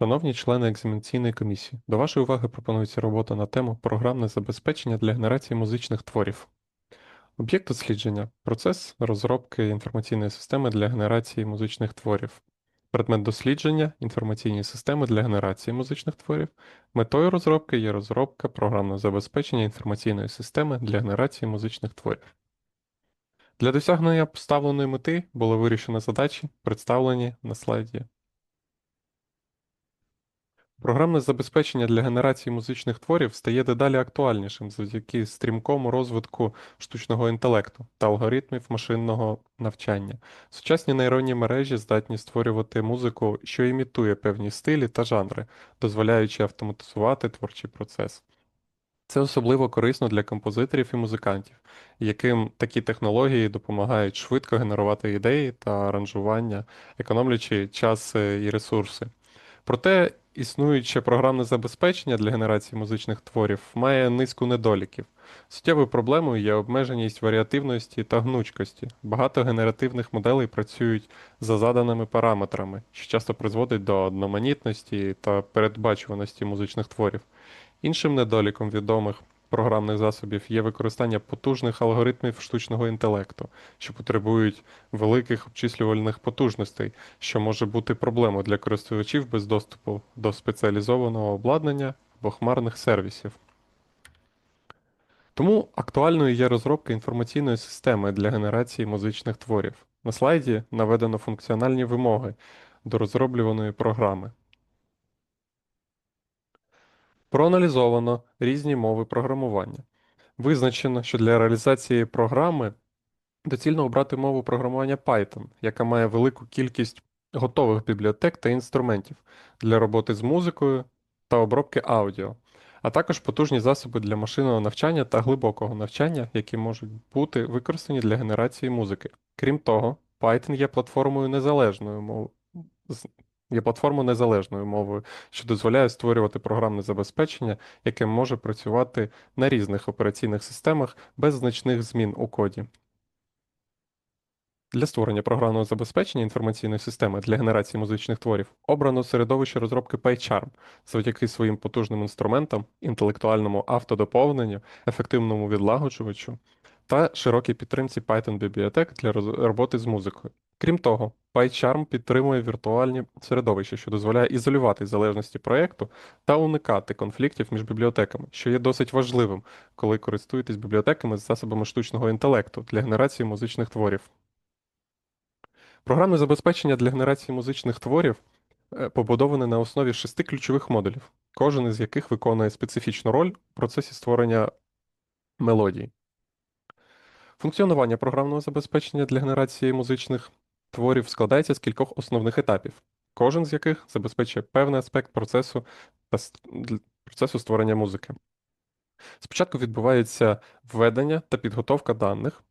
Шановні члени екзаменаційної комісії, до вашої уваги пропонується робота на тему Програмне забезпечення для генерації музичних творів. Об'єкт дослідження процес розробки інформаційної системи для генерації музичних творів. Предмет дослідження інформаційні системи для генерації музичних творів. Метою розробки є розробка програмного забезпечення інформаційної системи для генерації музичних творів. Для досягнення поставленої мети було вирішено задачі, представлені на слайді Програмне забезпечення для генерації музичних творів стає дедалі актуальнішим завдяки стрімкому розвитку штучного інтелекту та алгоритмів машинного навчання. Сучасні нейронні мережі здатні створювати музику, що імітує певні стилі та жанри, дозволяючи автоматизувати творчий процес. Це особливо корисно для композиторів і музикантів, яким такі технології допомагають швидко генерувати ідеї та аранжування, економлячи час е, і ресурси. Проте існуюче програмне забезпечення для генерації музичних творів має низку недоліків. Суттєвою проблемою є обмеженість варіативності та гнучкості. Багато генеративних моделей працюють за заданими параметрами, що часто призводить до одноманітності та передбачуваності музичних творів. Іншим недоліком відомих програмних засобів є використання потужних алгоритмів штучного інтелекту, що потребують великих обчислювальних потужностей, що може бути проблемою для користувачів без доступу до спеціалізованого обладнання або хмарних сервісів. Тому актуальною є розробка інформаційної системи для генерації музичних творів. На слайді наведено функціональні вимоги до розроблюваної програми. Проаналізовано різні мови програмування. Визначено, що для реалізації програми доцільно обрати мову програмування Python, яка має велику кількість готових бібліотек та інструментів для роботи з музикою та обробки аудіо, а також потужні засоби для машинного навчання та глибокого навчання, які можуть бути використані для генерації музики. Крім того, Python є платформою незалежною мовою є платформою незалежною мовою, що дозволяє створювати програмне забезпечення, яке може працювати на різних операційних системах без значних змін у коді. Для створення програмного забезпечення інформаційної системи для генерації музичних творів обрано середовище розробки PyCharm завдяки своїм потужним інструментам, інтелектуальному автодоповненню, ефективному відлагоджувачу та широкій підтримці Python бібліотек для роботи з музикою. Крім того, PyCharm підтримує віртуальні середовища, що дозволяє ізолювати залежності проєкту та уникати конфліктів між бібліотеками, що є досить важливим, коли користуєтесь бібліотеками з засобами штучного інтелекту для генерації музичних творів. Програмне забезпечення для генерації музичних творів е, побудоване на основі шести ключових модулів, кожен із яких виконує специфічну роль у процесі створення мелодій. Функціонування програмного забезпечення для генерації музичних творів складається з кількох основних етапів, кожен з яких забезпечує певний аспект процесу та процесу створення музики. Спочатку відбувається введення та підготовка даних.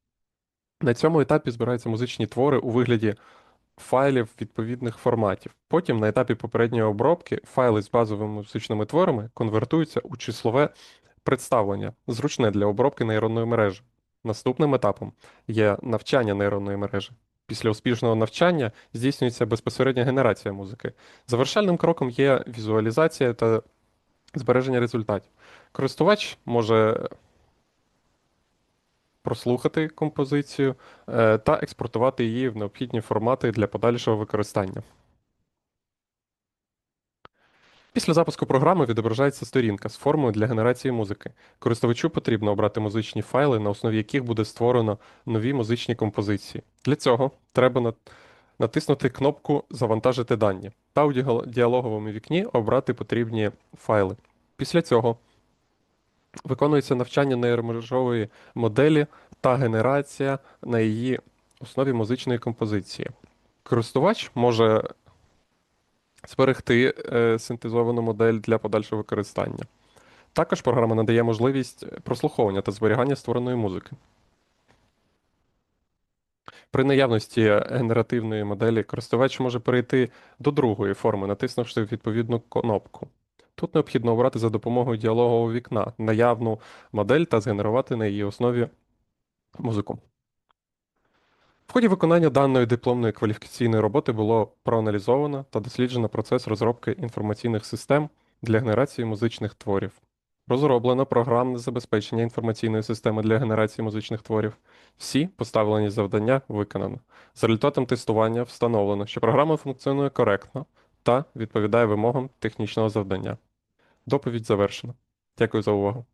На цьому етапі збираються музичні твори у вигляді файлів відповідних форматів. Потім на етапі попередньої обробки файли з базовими музичними творами конвертуються у числове представлення, зручне для обробки нейронної мережі. Наступним етапом є навчання нейронної мережі. Після успішного навчання здійснюється безпосередня генерація музики. Завершальним кроком є візуалізація та збереження результатів. Користувач може прослухати композицію е, та експортувати її в необхідні формати для подальшого використання. Після запуску програми відображається сторінка з формою для генерації музики. Користувачу потрібно обрати музичні файли, на основі яких буде створено нові музичні композиції. Для цього треба натиснути кнопку Завантажити дані та у діалоговому вікні обрати потрібні файли. Після цього виконується навчання нейромережової моделі та генерація на її основі музичної композиції. Користувач може зберегти е, синтезовану модель для подальшого використання. Також програма надає можливість прослуховування та зберігання створеної музики. При наявності генеративної моделі користувач може перейти до другої форми, натиснувши відповідну кнопку. Тут необхідно обрати за допомогою діалогового вікна наявну модель та згенерувати на її основі музику. В ході виконання даної дипломної кваліфікаційної роботи було проаналізовано та досліджено процес розробки інформаційних систем для генерації музичних творів. Розроблено програмне забезпечення інформаційної системи для генерації музичних творів. Всі поставлені завдання виконано. За результатом тестування встановлено, що програма функціонує коректно та відповідає вимогам технічного завдання. Доповідь завершена. Дякую за увагу.